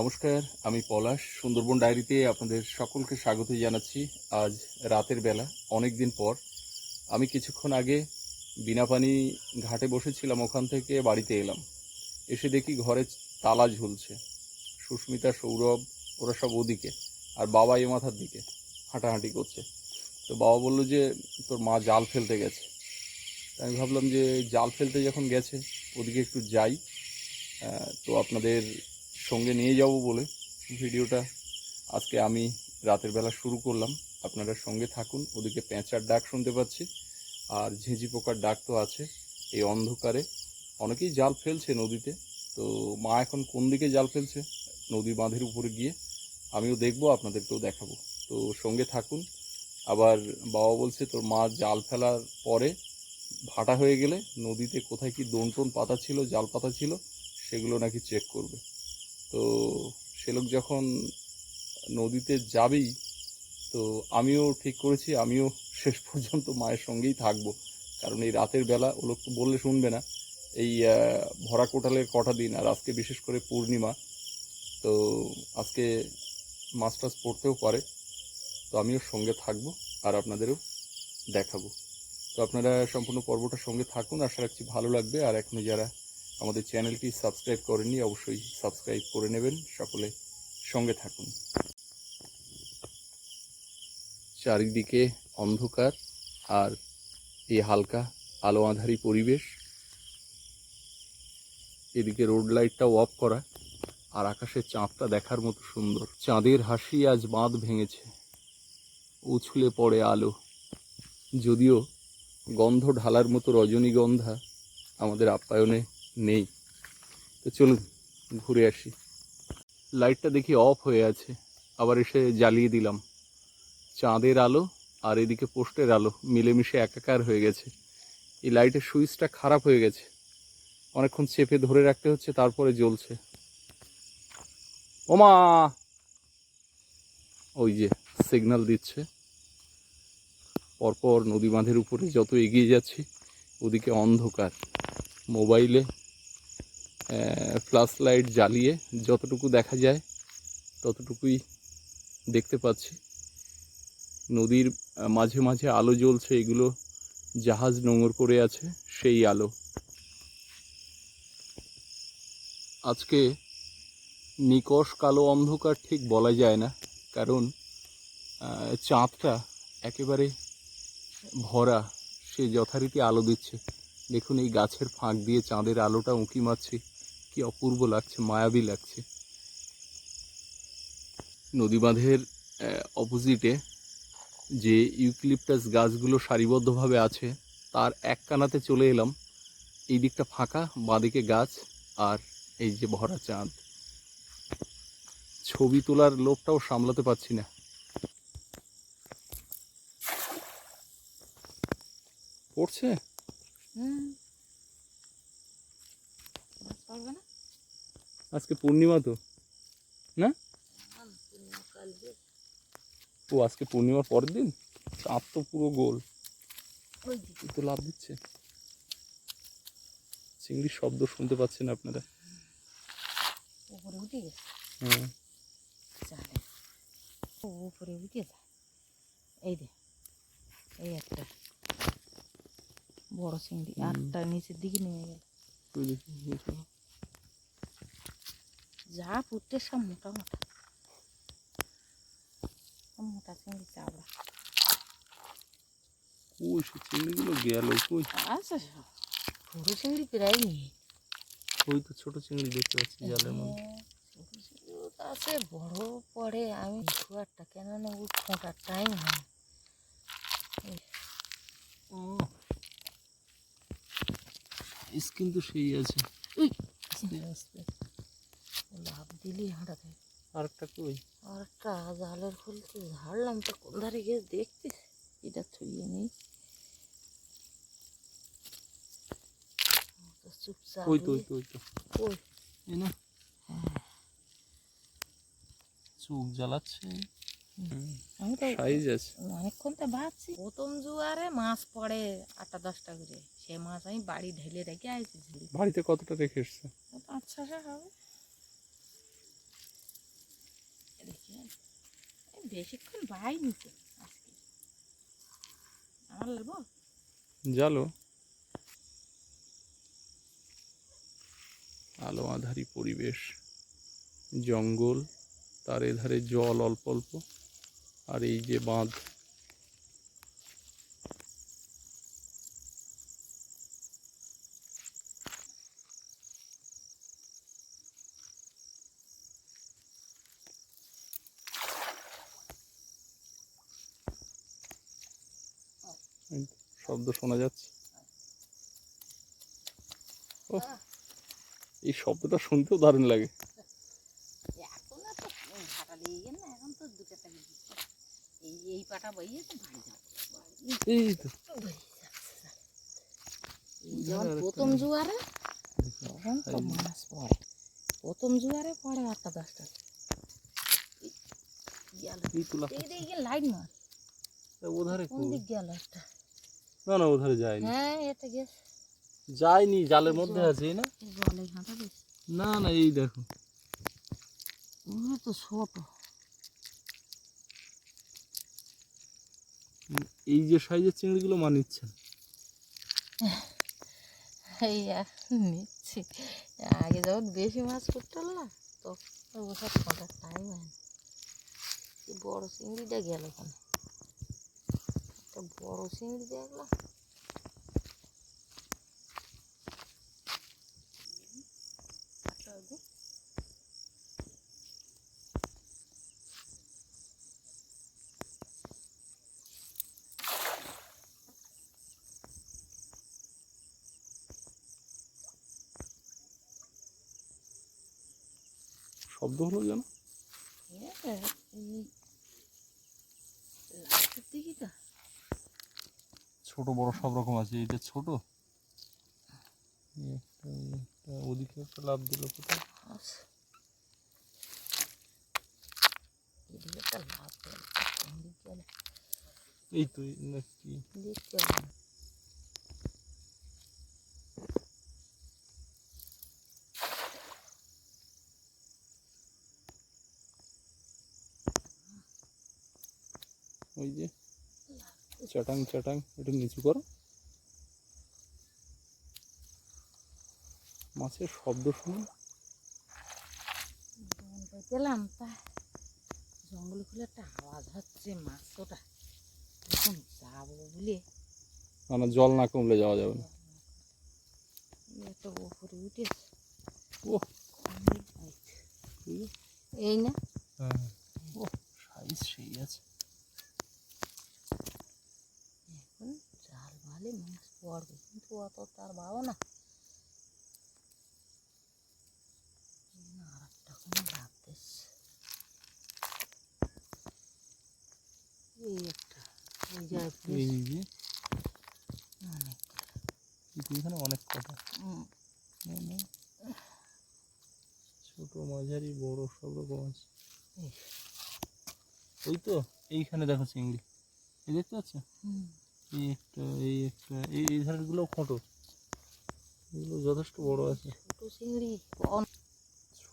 নমস্কার, আমি পলাশ, সুন্দরবন ডায়েরিতে আপনাদের সকলকে স্বাগত জানাচ্ছি আজ রাতের বেলা অনেক দিন পর। আমি কিছুক্ষণ আগে বিনাপানি ঘাটে বসেছিলাম, ওখান থেকে বাড়িতে এলাম। এসে দেখি ঘরে তালা ঝুলছে। সুস্মিতা, সৌরভ, ওরা সব ওদিকে, আর বাবা এ মাথার দিকে হাঁটাহাঁটি করছে। তো বাবা বলল যে, তোর মা জাল ফেলতে গেছে। আমি ভাবলাম যে, জাল ফেলতে যখন গেছে, ওদিকে একটু যাই। তো আপনাদের সঙ্গে নিয়ে যাব বলে ভিডিওটা। আজকে আমি রাতের বেলা শুরু করলাম। আপনারা সঙ্গে থাকুন, ওদিকে পেঁচার ডাক শুনতে পাচ্ছি, আর ঝিঁঝি পোকার ডাক তো আছে এই অন্ধকারে। অনেকেই জাল ফেলছে নদীতে, তো মা এখন কোন দিকে জাল ফেলছে? নদী বাঁধের উপরে গিয়ে আমিও দেখব, আপনাদেরকেও দেখাবো। তো সঙ্গে থাকুন, আবার বাবা বলছে তোর মা জাল ফেলার পরে ভাটা হয়ে গেলে নদীতে কোথায় কি দোন টোন পাতা ছিল, জাল পাতা ছিল, সেগুলো নাকি চেক করবে। তো সে লোক যখন নদীতে যাবেই, তো আমিও ঠিক করেছি, আমিও শেষ পর্যন্ত মায়ের সঙ্গেই থাকব। কারণ এই রাতের বেলা ও লোক তো বললে শুনবে না। এই ভরা কোটালের কটা দিন, আর আজকে বিশেষ করে পূর্ণিমা, তো আজকে টাছ পড়তেও পারে। তো আমিও সঙ্গে থাকব আর আপনাদেরও দেখাবো। তো আপনারা সম্পূর্ণ পর্বটার সঙ্গে থাকুন, আশা রাখছি ভালো লাগবে। আর এখনও যারা আমাদের চ্যানেলটি সাবস্ক্রাইব করেননি, অবশ্যই সাবস্ক্রাইব করে নেবেন। সকলে সঙ্গে থাকুন। চারিদিকে অন্ধকার আর এই হালকা আলো আঁধারি পরিবেশ। এদিকে রোড লাইটটাও অফ করা আর আকাশের চাঁদটা দেখার মতো সুন্দর। চাঁদের হাসি আজ বাঁধ ভেঙেছে। উছলে পড়ে আলো। যদিও গন্ধ ঢালার মতো রজনীগন্ধা আমাদের আপ্যায়নে নেই। তো চলুন, ঘুরে আসি। লাইটটা দেখি অফ হয়ে আছে। আবার এসে জ্বালিয়ে দিলাম। চাঁদের আলো আর এদিকে পোস্টের আলো মিলেমিশে একাকার হয়ে গেছে। এই লাইটের সুইচটা খারাপ হয়ে গেছে। অনেকক্ষণ চেপে ধরে রাখতে হচ্ছে, তারপরে জ্বলছে। ওমা! ওই যে সিগন্যাল দিচ্ছে। পরপর নদী বাঁধের উপরে যত এগিয়ে যাচ্ছি, ওদিকে অন্ধকার। মোবাইলে ফ্ল্যাশ লাইট জ্বালিয়ে যতটুকু দেখা যায়, ততটুকুই দেখতে পাচ্ছি। নদীর মাঝে মাঝে আলো জ্বলছে, এগুলো জাহাজ নোঙর করে আছে, সেই আলো। আজকে নিকষ কালো অন্ধকার ঠিক বলা যায় না, কারণ চাঁদটা একেবারে ভরা, সে যথারীতি আলো দিচ্ছে। দেখুন এই গাছের ফাঁক দিয়ে চাঁদের আলোটা উঁকি মারছে। কি অপূর্ব লাগছে, মায়াবী লাগছে। নদী বাঁধের অপোজিটে যে ইউক্লিপটাস গাছগুলো সারিবদ্ধভাবে আছে, তার এক কানাতে চলে এলাম। এই দিকটা ফাঁকা, বাঁদিকে গাছ আর এই যে ভরা চাঁদ। ছবি তোলার লোভটাও সামলাতে পারছি না। পড়ছে? হুম মাছ পারবে না আজকে পূর্ণিমা তো? কালকে ও আজকে পূর্ণিমার পরের দিন? চাঁদ তো পুরো গোল। তো লাভ দিচ্ছে। চিংড়ির শব্দ শুনতে পাচ্ছেন আপনারা? উপরে উঠে গেছে হ্যাঁ। ও উপরে উঠে যায় এই দে এই একটা বড় চিংড়ি। আটটা নিচের দিকে নেমে গেল। যা পুঁততে সব মোটা মোটা। মোটা চিংড়ি চাবড়া কই সে চিংড়িগুলো গেল কই? আছে সব। বড় চিংড়ি প্রায় নেই। ওই তো ছোট চিংড়ি দেখতে পাচ্ছি জালের মধ্যে। হ্যাঁ, ছোট আছে বড় পড়ে। আমি খুব একটা কেন না ওই ফোঁটার টাইম হয়। কিন্তু সেই আছে। উই, আস্তে আস্তে। লাভ দিলি হাঁটা দেয় আরেকটা কই? আর একটা জালের খুলতে ঝাড়লাম তো কোন ধারে গিয়ে দেখতে এটা ছুঁয়ে নেই। চুপচাপ ওই তো ওই তো ওই তো ওই, এই না। হ্যাঁ, চোখ জ্বালাচ্ছে। আমি তো সাইজ আছে। অনেকক্ষণ তো ভাবছি। প্রথম জুয়ারে মাছ পড়ে আটটা দশটা করে। সে মাছ আমি বাড়ি ঢেলে রেখে আইছি বাড়িতে কতটা রেখে এসছে? পাঁচ ছশো হবে। বেশিক্ষণ বাইনি তো আজকে। আমার লাগবো জালো। আলো আধারি পরিবেশ, জঙ্গল, তার এধারে জল অল্প অল্প, আর এই যে বাঁধ শব্দ শোনা যাচ্ছে। ও এই শব্দটা শুনতেও দারুণ লাগে। এই তো। যখন প্রথম জোয়ারে তখন তো মাছ পড়ে। প্রথম জোয়ারে পড়ে আটটা দশটা। লাইট মার। ওধারে কোন দিক গেল একটা? না না ওধারে যায়নি। হ্যাঁ গেছে যায়নি জালের মধ্যে আছে না? জলে না না এই দেখো। ওগুলো তো ছোট। এই যে সাইজের চিংড়িগুলো মা নিচ্ছেন নিচ্ছি। আগে যখন বেশি মাছ করতাম না তখন ওসব খোঁজার টাইম হয় বড় চিংড়িটা গেল ওখানে একটা বড় চিংড়ি দেখলাম আচ্ছা, ওই যে, শব্দ হলো যেন এ, এই লাস্টের দিকে তো ছোট বড় সব রকম আছে। এইটা ছোট ওদিকে একটা লাভ দিল কোথায়? এই তো নাকি। ওই যে চাটাং চাটাং একটু নিচু করো। মাছের শব্দ শুনুন জঙ্গলে তা জঙ্গলে খুলে একটা আওয়াজ হচ্ছে মাছ ওটা এখন যাব বলে। না না জল না কমলে যাওয়া যাবে না। একটা উপরে উঠেছে ও এই না? হ্যাঁ। ও সাইজ সেই আছে এখন ভালে মাছ পড়বে কিন্তু অত তার ভাবো না না, আর একটা কোনো লাভ দিচ্ছে এই একটা ওই যে অনেক। কিন্তু এখানে অনেক কটা। ছোট মাঝারি বড় সব রকম। আছে ওই তো এইখানে দেখো চিংড়ি। দেখতে পাচ্ছ? হুম, এই একটা এই একটা এই এগুলো যথেষ্ট বড় আছে। ছোট চিংড়ি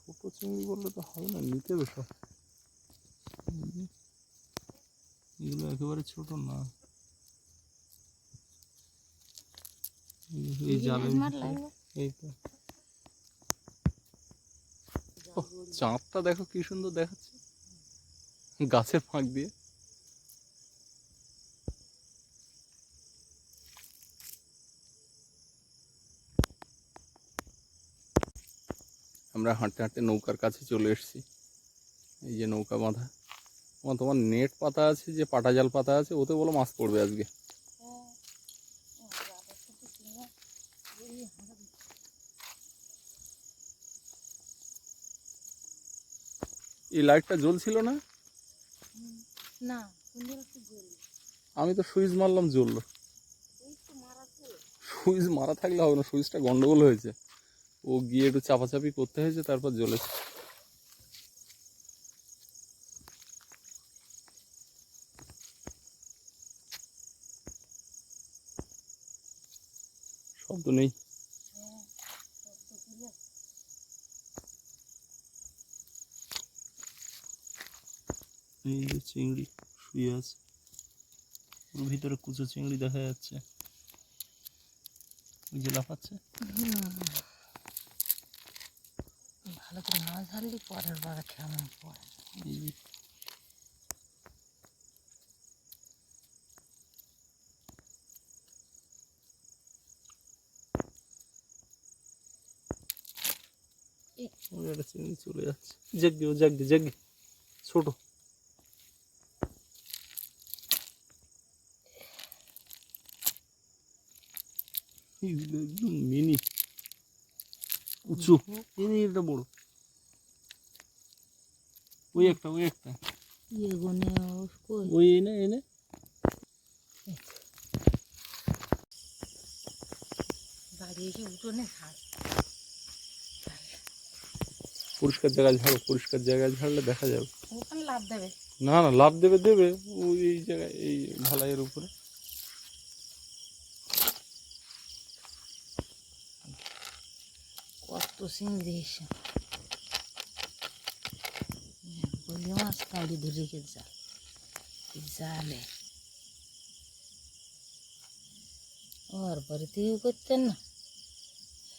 ছোট চিংড়ি বললে তো হবে না নিতে হবে সব। এগুলো একেবারে ছোট না। এই- জালের চাঁদটা দেখো কি সুন্দর দেখাচ্ছে। গাছের ফাঁক দিয়ে। আমরা হাঁটতে হাঁটতে নৌকার কাছে চলে এসেছি। এই যে নৌকা বাঁধা। তোমার তোমার নেট পাতা আছে যে পাটা জাল পাতা আছে ওতে বলো মাছ পড়বে আজকে। এই লাইটটা জ্বলছিল না? না আমি তো সুইচ মারলাম জ্বললো। সুইচ মারা থাকলে হবে না সুইচটা গন্ডগোল হয়েছে। ও গিয়ে একটু চাপাচাপি করতে হয়েছে তারপর জ্বলেছে শব্দ নেই। এই যে চিংড়ি শুয়ে আছে। ওর ভিতরে কুচো চিংড়ি দেখা যাচ্ছে। ওই যে লাফাচ্ছে ভালো করে মাছ ধরলি পরের বার কেমন পড়ে এই যে এই- ওই একটা চিংড়ি চলে যাচ্ছে জাগি ও জাগি জাগি ছোট এইগুলো একদম মিনি উঁচু এই যে এটা বড় ওই একটা ওই একটা। ওই এনে এনে বাড়ি এসে উঠোনে ঘাস পরিষ্কার জায়গায় ঝাড়ো পরিষ্কার জায়গায় ঝাড়লে দেখা যাবে। ওখানে লাভ দেবে। না না লাভ দেবে দেবে। ওই এই জায়গায় এই ঢালাইয়ের উপরে। কত চিংড়ি এসে বলি মাছ কাঁড়ি ধরে রেখে জাল জালে ওর বাড়িতেও করতেন না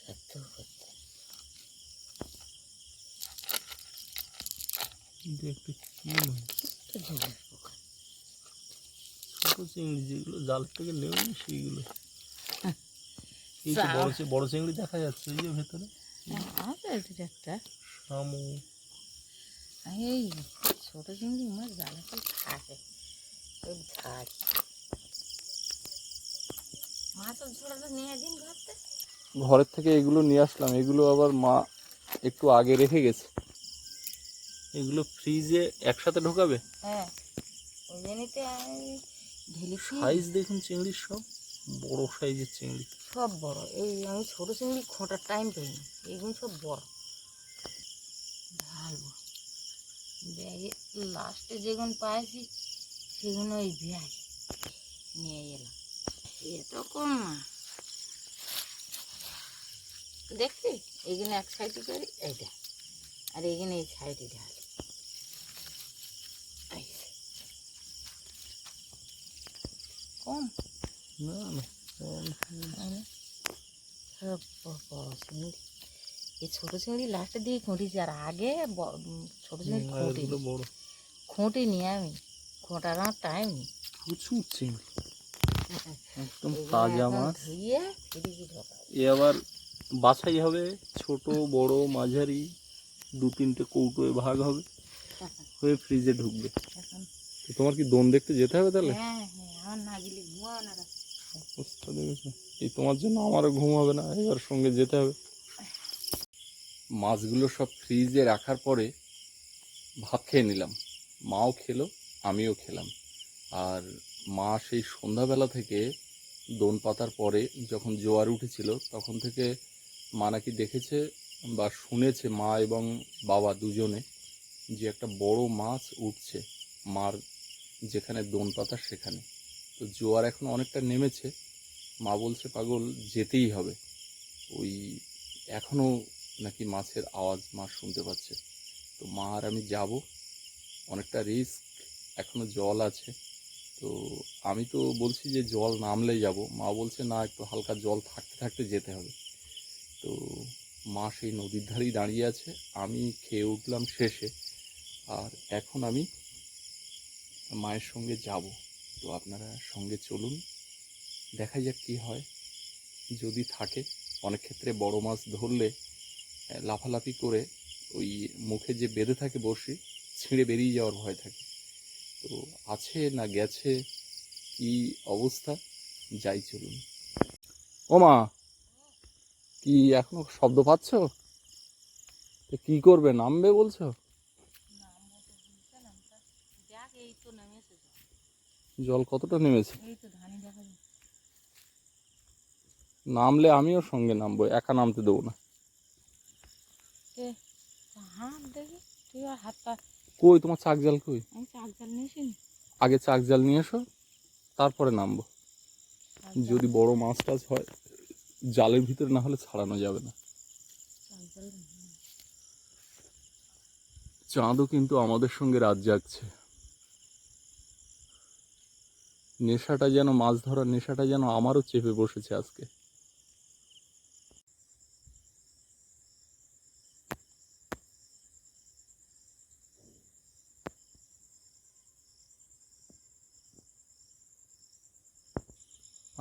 এত করতেন একটু কি ছোট চিংড়ি যেগুলো জাল থেকে নেবে সেইগুলো। এই তো বড় বড় চিংড়ি দেখা যাচ্ছে ওই যে ভেতরে একটা শামু এই ছোট চিংড়ি মাছ জালাতে থাকে ওই ঝাড় মাছের ঝোড়াটা নিয়ে দিন ঘরতে। ঘরের থেকে এগুলো নিয়ে আসলাম। এগুলো আবার মা একটু আগে রেখে গেছে। এগুলো ফ্রিজে একসাথে ঢোকাবে? হ্যাঁ। ওই জন্যতে সাইজ দেখুন চিংড়ির সব। বড় সাইজের চিংড়ি। সব বড়। এই আমি ছোট চিংড়ি খোঁটার টাইম পাইনি। এইগুলো সব বড়। ঢালবো ব্যাগে লাস্টে যেগুলো পাইছি সেগুলো ওই ব্যাগ নিয়ে এলাম। এ তো কম না দেখছি এইখানে এক সাইডে করি এইটা আর এইখানে এই সাইডে ঢালি। কম না না সব চিংড়ি এই ছোটো চিংড়ি লাস্টের দিকে খুঁটিছি আর আগে ছোটো চিংড়ি খুঁটি বড়। খুঁটিনি আমি খোঁটার আমার টাইম নেই। প্রচুর চিংড়ি। একদম তাজা মাছ। ধুয়ে এ আবার বাছাই হবে ছোট বড় মাঝারি দু তিনটে কৌটোয় ভাগ হবে হয়ে ফ্রিজে ঢুকবে। তোমার কি দোন দেখতে যেতে হবে তাহলে? হ্যাঁ হ্যাঁ এই তোমার জন্য আমারও ঘুম হবে না এবার সঙ্গে যেতে হবে। মাছগুলো সব ফ্রিজে রাখার পরে ভাত খেয়ে নিলাম। মাও খেলো, আমিও খেলাম। আর মা সেই সন্ধ্যাবেলা থেকে দোন পাতার পরে যখন জোয়ার উঠেছিল, তখন থেকে মা নাকি দেখেছে বা শুনেছে মা এবং বাবা দুজনে যে একটা বড় মাছ উঠছে মার যেখানে দোন পাতা সেখানে। তো জোয়ার এখন অনেকটা নেমেছে। মা বলছে, পাগল, যেতেই হবে। ওই এখনও নাকি মাছের আওয়াজ মা শুনতে পাচ্ছে? তো মা আর আমি যাব। অনেকটা রিস্ক, এখনও জল আছে। তো আমি তো বলছি যে জল নামলে যাব। মা বলছে, না, একটু হালকা জল থাকতে থাকতে যেতে হবে। তো মা সেই নদীর ধারেই দাঁড়িয়ে আছে। আমি খেয়ে উঠলাম শেষে। আর এখন আমি মায়ের সঙ্গে যাব। তো আপনারা সঙ্গে চলুন দেখা যাক কি হয়। যদি থাকে, অনেক ক্ষেত্রে বড় মাছ ধরলে লাফালাফি করে ওই মুখে যে বেঁধে থাকে বড়শি ছিঁড়ে বেরিয়ে যাওয়ার ভয় থাকে। তো আছে না গেছে কি অবস্থা? যাই চলুন। ও মা কি এখনও শব্দ পাচ্ছ? তো কি করবে নামবে বলছো? জল। কতটা নেমেছে? নামলে আমিও সঙ্গে নামবো একা নামতে দেবো না। হাত দেখি তুই আর কই তোমার চাক জাল কই? আমি চাক জাল নিয়েছি আগে চাক জাল নিয়ে এসো তারপরে নামবো। যদি বড় মাছ টাছ হয় জালের ভিতরে না হলে ছাড়ানো যাবে না। চাঁদও কিন্তু আমাদের সঙ্গে রাত জাগছে। নেশাটা যেন মাছ ধরার নেশাটা যেন আমারও চেপে বসেছে আজকে।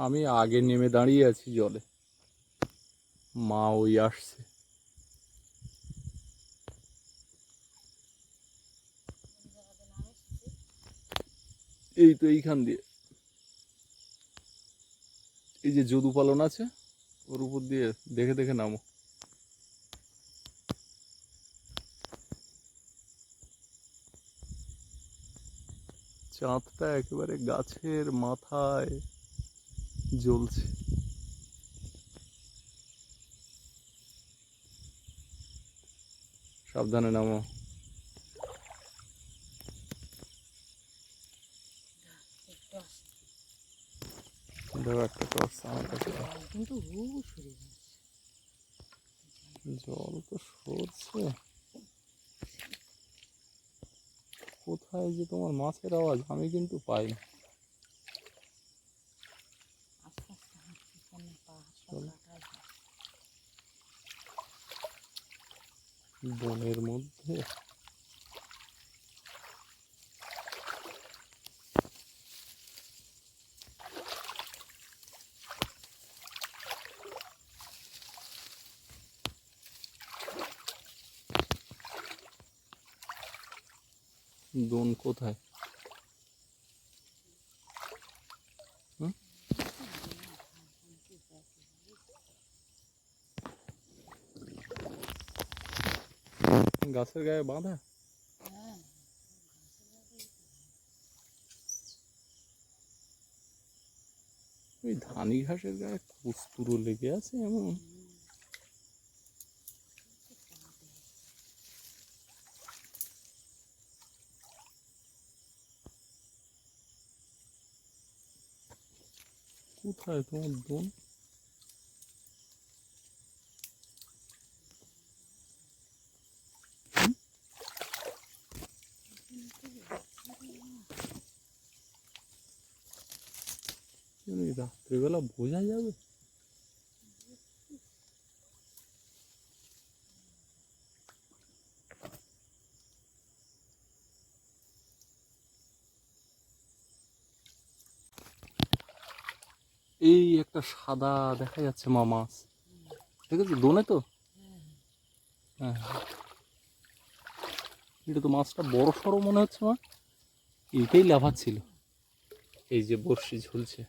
আমি আগে নেমে দাঁড়িয়ে আছি জলে। মা ওই আসছে। এই তো এইখান দিয়ে। এই যে যদু পালন আছে, ওর উপর দিয়ে দেখে দেখে নামো। চাঁদটা একেবারে গাছের মাথায়। জ্বলছে। সাবধানে নামো। একটু জল তো সরছে। কোথায় যে তোমার মাছের আওয়াজ? আমি কিন্তু পাই না। আস্তে আস্তে হাঁটছি কেন পা হাত পা চলো। কাটায় যায়। বনের মধ্যে। দোন কোথায়? গাছের গায়ে বাঁধা? ওই ধানি ঘাসের গায়ে কস্তুরও লেগে আছে এমন। কোথায় তোমার দোন হুম? কেন এই রাত্রেবেলা বোঝা যাবে। এই একটা সাদা দেখা যাচ্ছে মা মাছ। ঠিক আছে, দোনে তো? হ্যাঁ হ্যাঁ। এটা তো মাছটা বড় সড়ো মনে হচ্ছে মা। এইটাই লাফাচ্ছিল। এই যে বড়শি ঝুলছে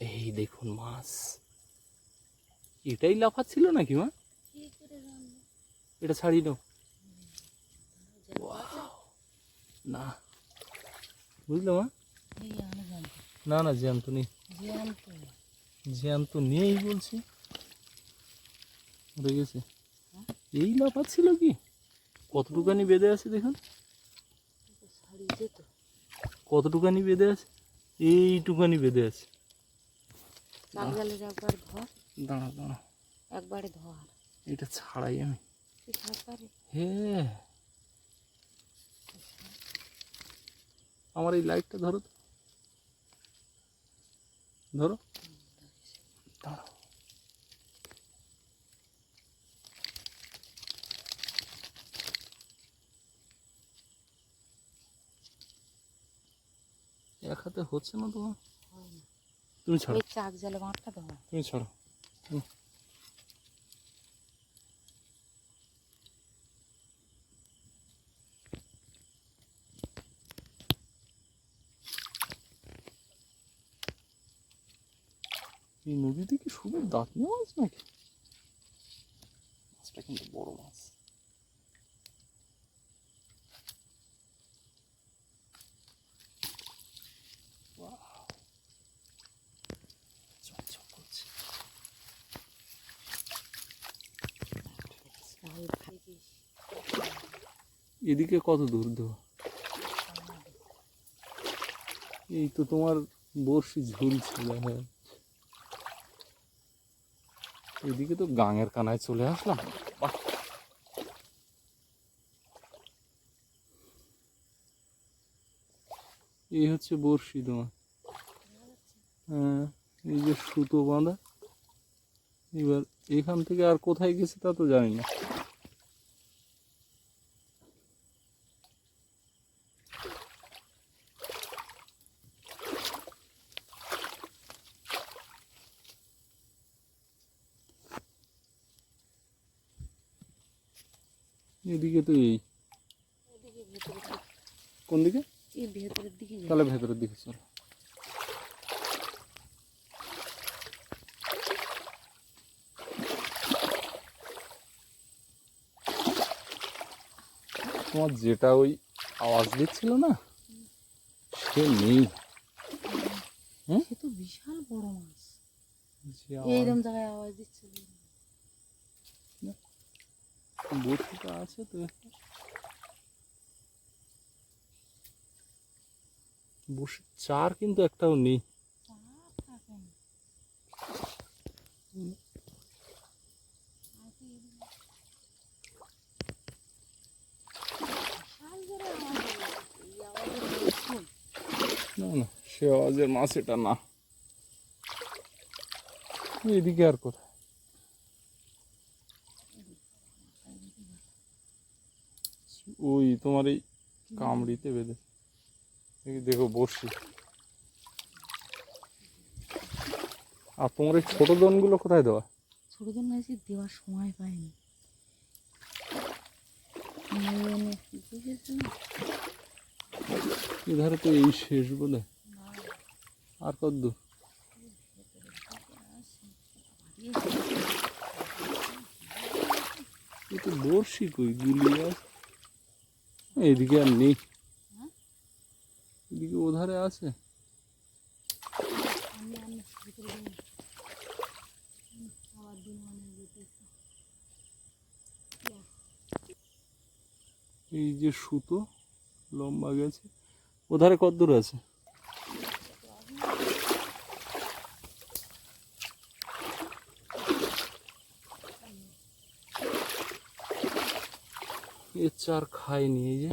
এই দেখুন, মাছ। এটাই লাফাচ্ছিল নাকি, মা? এটা জ্যান্ত না। বুঝলে, মা? না না, জ্যান্ত নেই। জ্যান্ত নেই বলছি। হ্যাঁ? এই লাফাচ্ছিল কি? কতটুকানি বেঁধে আছে দেখুন। কতটুকানি বেঁধে আছে? এইটুকানি বেঁধে আছে। চাক জালের একবার ধর। দাঁড়া দাঁড়া। একবারে ধর। এটা ছাড়াই আমি। তুই ছাড় পারে? হে। আমার এই লাইটটা ধরো তো। ধরো। দাঁড়াও এক হাতে হচ্ছে না তোমার? হয় না তুমি ছাড়ো। ওই চাক জালে বাঁধটা ধর তুমি ছাড়ো। এই নদীতে কি শুধু দাঁত নিয়ে মাছ নাকি? মাছটা কিন্তু বড় মাছ। এদিকে কত দূর দেওয়া এই তো তোমার বড়শি ঝুলছে দেখা এদিকে তো গাঙের কানায় চলে আসলাম। এই হচ্ছে বড়শি তোমার। হ্যাঁ এই যে সুতো বাঁধা। এবার এখান থেকে আর কোথায় গেছে তা তো জানি না। এদিকে তো এই কোন দিকে? ভেতরের দিকে তাহলে ভেতরের দিকে চলো। তোমার যেটা ওই আওয়াজ দিচ্ছিল না সে নেই। সে তো বিশাল বড় মাছ। এইরকম জায়গায় আওয়াজ দিচ্ছে বড়শিটা আছে তো। বসে চার কিন্তু একটাও নেই। না না, সে আওয়াজের মাছ এটা না। এদিকে আর কোথায়? ওই তোমার এই কামড়িতে বেঁধে। দেখো বসি আর তোমার এই ছোট দনগুলো কোথায় দেওয়া? ছোট এসে দেওয়ার সময় পাইনি? এধারে তো এই শেষ বলে। আর কত দূর? তো বড়শি কই গুলি আছে। এদিকে আর নেই। এদিকে ওধারে আছে। এই যে সুতো, লম্বা গেছে। ওধারে কত দূর আছে? এ চার খায়নি এই যে।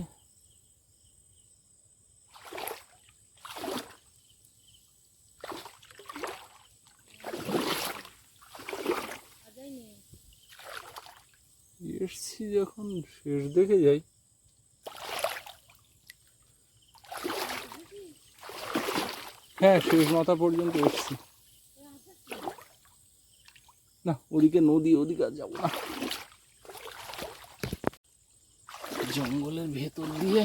এসছি যখন, শেষ দেখে যাই। হ্যাঁ শেষ মাথা পর্যন্ত এসছি। না, ওদিকে নদী, ওদিকে আর যাব না। জঙ্গলের ভেতর দিয়ে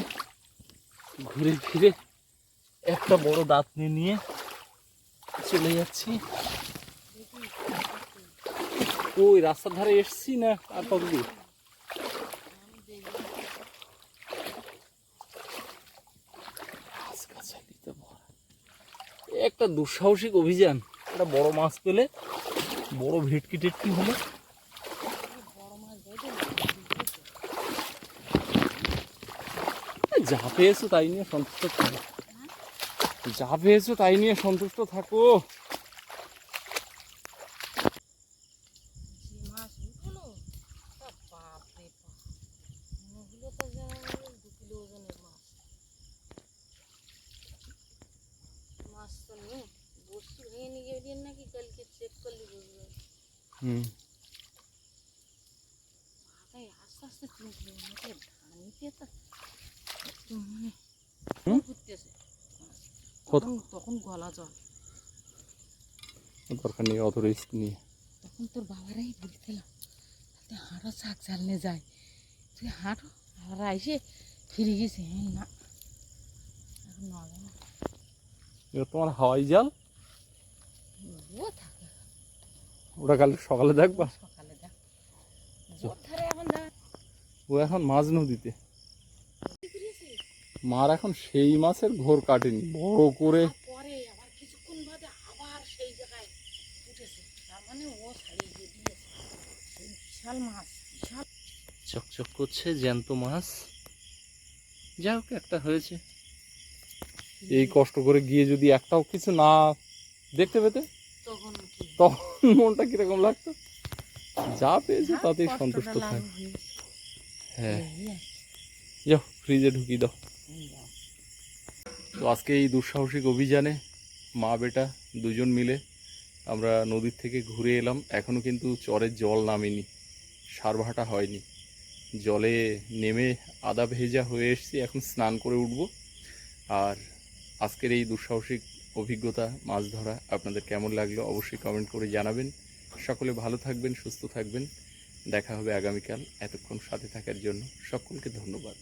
ঘুরে ফিরে একটা বড় দাঁত নিয়ে চলে যাচ্ছি। ওই রাস্তার ধারে এসছি না আর কত দূর গাছগাছালিতে ভরা। এ একটা দুঃসাহসিক অভিযান। একটা বড় মাছ পেলে বড় ভেটকি টেটকি হলে। যা পেয়েছ তাই নিয়ে সন্তুষ্ট থাকো। যা পেয়েছ তাই নিয়ে সন্তুষ্ট থাকো। হুম। আস্তে আস্তে তখন গলা জল দরকার নেই অত রিস্ক নিয়ে। তখন তোর বাবারাই বলছিলাম তুই হাঁটো শাক চালনে যায়। তুই হাঁটো আর এসে ফিরে গেছে। হ্যাঁ না। তোমার হাওয়াই জাল? ওটা কাল সকালে দেখবা? সকালে দেখ। ও এখন মাঝ নদীতে। মার এখন সেই মাছের ঘোর কাটেনি। বড় করে পরে আবার কিছুক্ষণ বাদে আবার সেই জায়গায় উঠেছে। তার মানে চকচক করছে জ্যান্ত মাছ। যাই হোক একটা হয়েছে। এই কষ্ট করে গিয়ে যদি একটাও কিছু না দেখতে পেতে তখন মনটা কীরকম লাগতো? যা পেয়েছে তাতেই সন্তুষ্ট থাকে। হ্যাঁ। যাও ফ্রিজে ঢুকিয়ে দাও। তো আজকে এই দুঃসাহসিক অভিযানে মা বেটা দুজন মিলে আমরা নদীর থেকে ঘুরে এলাম। এখনও কিন্তু চরের জল নামেনি, সারভাটা হয়নি। জলে নেমে আদা ভেজা হয়ে এসেছি, এখন স্নান করে উঠব। আর আজকের এই দুঃসাহসিক অভিজ্ঞতা, মাছ ধরা, আপনাদের কেমন লাগল অবশ্যই কমেন্ট করে জানাবেন। সকলে ভালো থাকবেন, সুস্থ থাকবেন। দেখা হবে আগামীকাল এতক্ষণ সাথে থাকার জন্য সকলকে ধন্যবাদ।